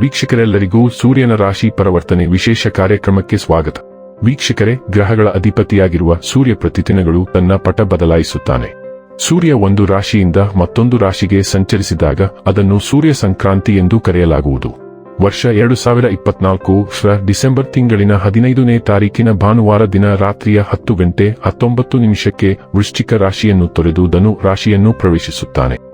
ವೀಕ್ಷಕರೆಲ್ಲರಿಗೂ ಸೂರ್ಯನ ರಾಶಿ ಪರಿವರ್ತನೆ ವಿಶೇಷ ಕಾರ್ಯಕ್ರಮಕ್ಕೆ ಸ್ವಾಗತ. ವೀಕ್ಷಕರೇ, ಗ್ರಹಗಳ ಅಧಿಪತಿಯಾಗಿರುವ ಸೂರ್ಯ ಪ್ರತಿದಿನಗಳು ತನ್ನ ಪಟ ಬದಲಾಯಿಸುತ್ತಾನೆ. ಸೂರ್ಯ ಒಂದು ರಾಶಿಯಿಂದ ಮತ್ತೊಂದು ರಾಶಿಗೆ ಸಂಚರಿಸಿದಾಗ ಅದನ್ನು ಸೂರ್ಯ ಸಂಕ್ರಾಂತಿ ಎಂದು ಕರೆಯಲಾಗುವುದು. ವರ್ಷ ಎರಡು ಸಾವಿರ ಇಪ್ಪತ್ನಾಲ್ಕು ಡಿಸೆಂಬರ್ ತಿಂಗಳಿನ ಹದಿನೈದನೇ ತಾರೀಕಿನ ಭಾನುವಾರ ದಿನ ರಾತ್ರಿಯ ಹತ್ತು ಗಂಟೆ ಹತ್ತೊಂಬತ್ತು ನಿಮಿಷಕ್ಕೆ ವೃಶ್ಚಿಕ ರಾಶಿಯನ್ನು ತೊರೆದು ಧನು ರಾಶಿಯನ್ನು ಪ್ರವೇಶಿಸುತ್ತಾನೆ.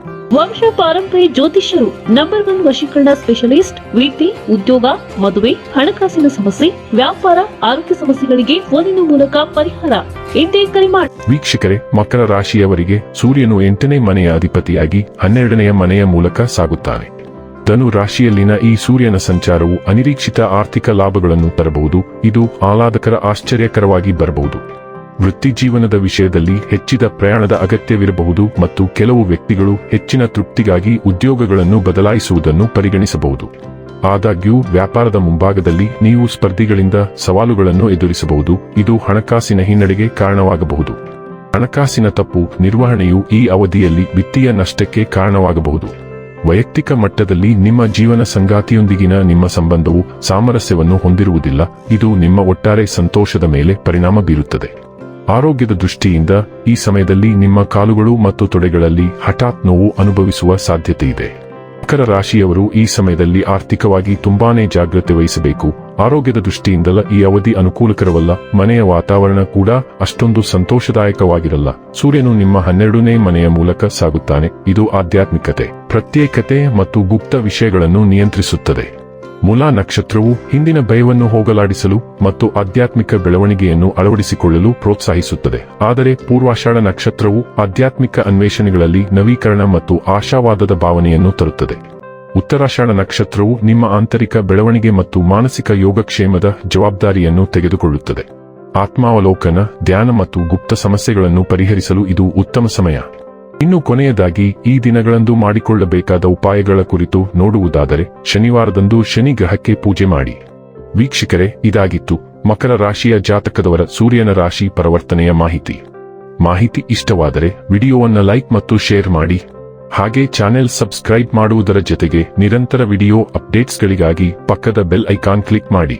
ವಂಶ ಪಾರಂಪರ್ಯ ಜ್ಯೋತಿಷ್ಯರು ನಂಬರ್ ಒನ್ ವಶೀಕರಣ ಸ್ಪೆಷಲಿಸ್ಟ್ ವೃತ್ತಿ ಉದ್ಯೋಗ, ಮದುವೆ, ಹಣಕಾಸಿನ ಸಮಸ್ಯೆ, ವ್ಯಾಪಾರ, ಆರೋಗ್ಯ ಸಮಸ್ಯೆಗಳಿಗೆ ಫೋನಿನ ಮೂಲಕ ಪರಿಹಾರ. ಎಂದೇ ಕರೆ ಮಾಡಿ ವೀಕ್ಷಕರೇ, ಮಕರ ರಾಶಿಯವರಿಗೆ ಸೂರ್ಯನು ಎಂಟನೇ ಮನೆಯ ಅಧಿಪತಿಯಾಗಿ ಹನ್ನೆರಡನೆಯ ಮನೆಯ ಮೂಲಕ ಸಾಗುತ್ತಾನೆ. ಧನು ರಾಶಿಯಲ್ಲಿನ ಈ ಸೂರ್ಯನ ಸಂಚಾರವು ಅನಿರೀಕ್ಷಿತ ಆರ್ಥಿಕ ಲಾಭಗಳನ್ನು ತರಬಹುದು. ಇದು ಆಹ್ಲಾದಕರ, ಆಶ್ಚರ್ಯಕರವಾಗಿ ಬರಬಹುದು. ವೃತ್ತಿ ಜೀವನದ ವಿಷಯದಲ್ಲಿ ಹೆಚ್ಚಿದ ಪ್ರಯಾಣದ ಅಗತ್ಯವಿರಬಹುದು ಮತ್ತು ಕೆಲವು ವ್ಯಕ್ತಿಗಳು ಹೆಚ್ಚಿನ ತೃಪ್ತಿಗಾಗಿ ಉದ್ಯೋಗಗಳನ್ನು ಬದಲಾಯಿಸುವುದನ್ನು ಪರಿಗಣಿಸಬಹುದು. ಆದಾಗ್ಯೂ, ವ್ಯಾಪಾರದ ಮುಂಭಾಗದಲ್ಲಿ ನೀವು ಸ್ಪರ್ಧಿಗಳಿಂದ ಸವಾಲುಗಳನ್ನು ಎದುರಿಸಬಹುದು. ಇದು ಹಣಕಾಸಿನ ಹಿನ್ನಡೆಗೆ ಕಾರಣವಾಗಬಹುದು. ಹಣಕಾಸಿನ ತಪ್ಪು ನಿರ್ವಹಣೆಯು ಈ ಅವಧಿಯಲ್ಲಿ ವಿತ್ತೀಯ ನಷ್ಟಕ್ಕೆ ಕಾರಣವಾಗಬಹುದು. ವೈಯಕ್ತಿಕ ಮಟ್ಟದಲ್ಲಿ ನಿಮ್ಮ ಜೀವನ ಸಂಗಾತಿಯೊಂದಿಗಿನ ನಿಮ್ಮ ಸಂಬಂಧವು ಸಾಮರಸ್ಯವನ್ನು ಹೊಂದಿರುವುದಿಲ್ಲ. ಇದು ನಿಮ್ಮ ಒಟ್ಟಾರೆ ಸಂತೋಷದ ಮೇಲೆ ಪರಿಣಾಮ ಬೀರುತ್ತದೆ. ಆರೋಗ್ಯದ ದೃಷ್ಟಿಯಿಂದ ಈ ಸಮಯದಲ್ಲಿ ನಿಮ್ಮ ಕಾಲುಗಳು ಮತ್ತು ತೊಡೆಗಳಲ್ಲಿ ಹಠಾತ್ ನೋವು ಅನುಭವಿಸುವ ಸಾಧ್ಯತೆ ಇದೆ. ಮಕರ ರಾಶಿಯವರು ಈ ಸಮಯದಲ್ಲಿ ಆರ್ಥಿಕವಾಗಿ ತುಂಬಾನೇ ಜಾಗ್ರತೆ ವಹಿಸಬೇಕು. ಆರೋಗ್ಯದ ದೃಷ್ಟಿಯಿಂದಲ ಈ ಅವಧಿ ಅನುಕೂಲಕರವಲ್ಲ. ಮನೆಯ ವಾತಾವರಣ ಕೂಡ ಅಷ್ಟೊಂದು ಸಂತೋಷದಾಯಕವಾಗಿರಲ್ಲ. ಸೂರ್ಯನು ನಿಮ್ಮ ಹನ್ನೆರಡನೇ ಮನೆಯ ಮೂಲಕ ಸಾಗುತ್ತಾನೆ. ಇದು ಆಧ್ಯಾತ್ಮಿಕತೆ, ಪ್ರತ್ಯೇಕತೆ ಮತ್ತು ಗುಪ್ತ ವಿಷಯಗಳನ್ನು ನಿಯಂತ್ರಿಸುತ್ತದೆ. ಮುಲಾ ನಕ್ಷತ್ರವು ಹಿಂದಿನ ಭಯವನ್ನು ಹೋಗಲಾಡಿಸಲು ಮತ್ತು ಆಧ್ಯಾತ್ಮಿಕ ಬೆಳವಣಿಗೆಯನ್ನು ಅಳವಡಿಸಿಕೊಳ್ಳಲು ಪ್ರೋತ್ಸಾಹಿಸುತ್ತದೆ. ಆದರೆ ಪೂರ್ವಾಷಾಢ ನಕ್ಷತ್ರವು ಆಧ್ಯಾತ್ಮಿಕ ಅನ್ವೇಷಣೆಗಳಲ್ಲಿ ನವೀಕರಣ ಮತ್ತು ಆಶಾವಾದದ ಭಾವನೆಯನ್ನು ತರುತ್ತದೆ. ಉತ್ತರಾಷಾಢ ನಕ್ಷತ್ರವು ನಿಮ್ಮ ಆಂತರಿಕ ಬೆಳವಣಿಗೆ ಮತ್ತು ಮಾನಸಿಕ ಯೋಗಕ್ಷೇಮದ ಜವಾಬ್ದಾರಿಯನ್ನು ತೆಗೆದುಕೊಳ್ಳುತ್ತದೆ. ಆತ್ಮಾವಲೋಕನ, ಧ್ಯಾನ ಮತ್ತು ಗುಪ್ತ ಸಮಸ್ಯೆಗಳನ್ನು ಪರಿಹರಿಸಲು ಇದು ಉತ್ತಮ ಸಮಯ. ಇನ್ನು ಕೊನೆಯದಾಗಿ ಈ ದಿನಗಳಂದು ಮಾಡಿಕೊಳ್ಳಬೇಕಾದ ಉಪಾಯಗಳ ಕುರಿತು ನೋಡುವುದಾದರೆ ಶನಿವಾರದಂದು ಶನಿ ಗ್ರಹಕ್ಕೆ ಪೂಜೆ ಮಾಡಿ. ವೀಕ್ಷಕರೇ, ಇದಾಗಿತ್ತು ಮಕರ ರಾಶಿಯ ಜಾತಕದವರ ಸೂರ್ಯನ ರಾಶಿ ಪರಿವರ್ತನೆಯ ಮಾಹಿತಿ. ಮಾಹಿತಿ ಇಷ್ಟವಾದರೆ ವಿಡಿಯೋವನ್ನು ಲೈಕ್ ಮತ್ತು ಶೇರ್ ಮಾಡಿ. ಹಾಗೆ ಚಾನೆಲ್ ಸಬ್ಸ್ಕ್ರೈಬ್ ಮಾಡುವುದರ ಜೊತೆಗೆ ನಿರಂತರ ವಿಡಿಯೋ ಅಪ್ಡೇಟ್ಸ್ಗಳಿಗಾಗಿ ಪಕ್ಕದ ಬೆಲ್ ಐಕಾನ್ ಕ್ಲಿಕ್ ಮಾಡಿ.